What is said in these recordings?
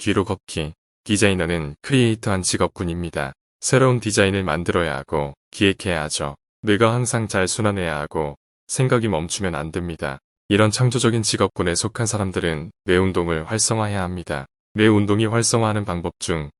뒤로 걷기. 디자이너는 크리에이터한 직업군입니다. 새로운 디자인을 만들어야 하고 기획해야 하죠. 뇌가 항상 잘 순환해야 하고 생각이 멈추면 안 됩니다. 이런 창조적인 직업군에 속한 사람들은 뇌 운동을 활성화해야 합니다. 뇌 운동이 활성화하는 방법 중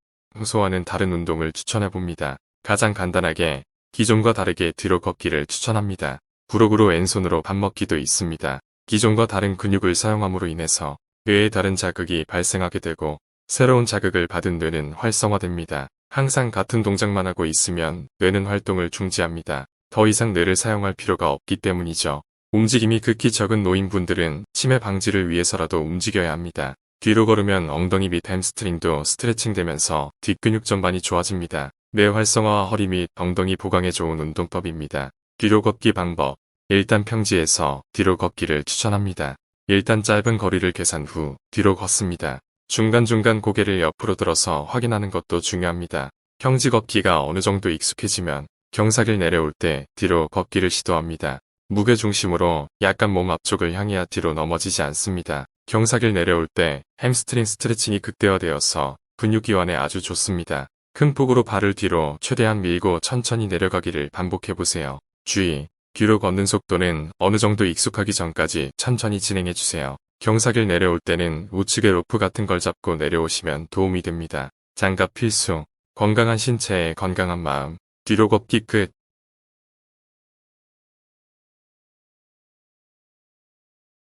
소화는 다른 운동을 추천해 봅니다. 가장 간단하게 기존과 다르게 뒤로 걷기를 추천합니다. 부록으로 왼손으로 밥 먹기도 있습니다. 기존과 다른 근육을 사용함으로 인해서 뇌에 다른 자극이 발생하게 되고 새로운 자극을 받은 뇌는 활성화됩니다. 항상 같은 동작만 하고 있으면 뇌는 활동을 중지합니다. 더 이상 뇌를 사용할 필요가 없기 때문이죠. 움직임이 극히 적은 노인분들은 치매 방지를 위해서라도 움직여야 합니다. 뒤로 걸으면 엉덩이 및 햄스트링도 스트레칭 되면서 뒷근육 전반이 좋아집니다. 뇌 활성화와 허리 및 엉덩이 보강에 좋은 운동법입니다. 뒤로 걷기 방법. 일단 평지에서 뒤로 걷기를 추천합니다. 일단 짧은 거리를 계산 후 뒤로 걷습니다. 중간중간 고개를 옆으로 들어서 확인하는 것도 중요합니다. 평지 걷기가 어느 정도 익숙해지면 경사길 내려올 때 뒤로 걷기를 시도합니다. 무게 중심으로 약간 몸 앞쪽을 향해야 뒤로 넘어지지 않습니다. 경사길 내려올 때 햄스트링 스트레칭이 극대화되어서 근육 기완에 아주 좋습니다. 큰 폭으로 발을 뒤로 최대한 밀고 천천히 내려가기를 반복해보세요. 주의, 뒤로 걷는 속도는 어느 정도 익숙하기 전까지 천천히 진행해주세요. 경사길 내려올 때는 우측에 로프 같은 걸 잡고 내려오시면 도움이 됩니다. 장갑 필수, 건강한 신체에 건강한 마음, 뒤로 걷기 끝.